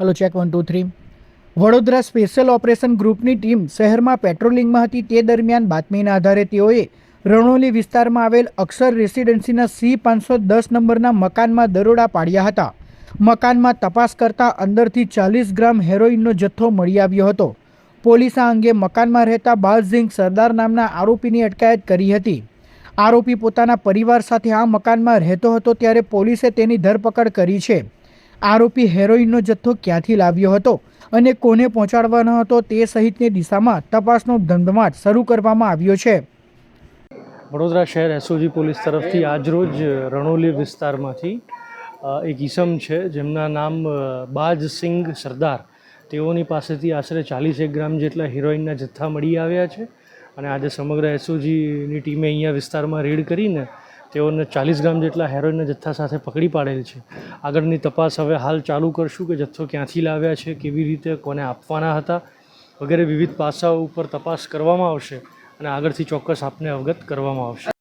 Hello check one two three Vadodara special operation ગ્રુપની team શહેરમાં પેટ્રોલિંગમાં હતી. તે દરમિયાન બાતમીના આધારે તેઓએ રણોલી વિસ્તારમાં આવેલ અક્ષર રેસિડેન્સીના સી પાંચસો દસ નંબરના મકાનમાં દરોડા પાડ્યા હતા. મકાનમાં તપાસ કરતા અંદરથી ચાલીસ ગ્રામ હેરોઇનનો જથ્થો મળી આવ્યો હતો. પોલીસ આ અંગે મકાનમાં રહેતા બાલઝિંગ સરદાર નામના આરોપીની અટકાયત કરી હતી. આરોપી પોતાના પરિવાર સાથે આ મકાનમાં રહેતો હતો, ત્યારે પોલીસે તેની ધરપકડ કરી છે. આરોપી હેરોઇનનો જથ્થો ક્યાંથી લાવ્યો હતો અને કોને પહોંચાડવાનો હતો તે સહિતની દિશામાં તપાસનો ધમધમાટ શરૂ કરવામાં આવ્યો છે. વડોદરા શહેર એસઓજી પોલીસ તરફથી આજરોજ રણોલી વિસ્તારમાંથી એક ઈસમ છે જેમના નામ બાજ બાજસિંગ સરદાર. તેઓની પાસેથી આશરે ચાલીસેક ગ્રામ જેટલા હિરોઈનના જથ્થા મળી આવ્યા છે અને આજે સમગ્ર એસઓજીની ટીમે અહીંયા વિસ્તારમાં રેડ કરીને તેઓને ચાલીસ ગ્રામ જેટલા હેરોઇનના જથ્થા સાથે પકડી પાડેલ છે. આગળની તપાસ હવે હાલ ચાલુ કરશું કે જથ્થો ક્યાંથી લાવ્યા છે, કેવી રીતે, કોને આપવાના હતા વગેરે વિવિધ પાસાઓ ઉપર તપાસ કરવામાં આવશે અને આગળથી ચોક્કસ આપને અવગત કરવામાં આવશે.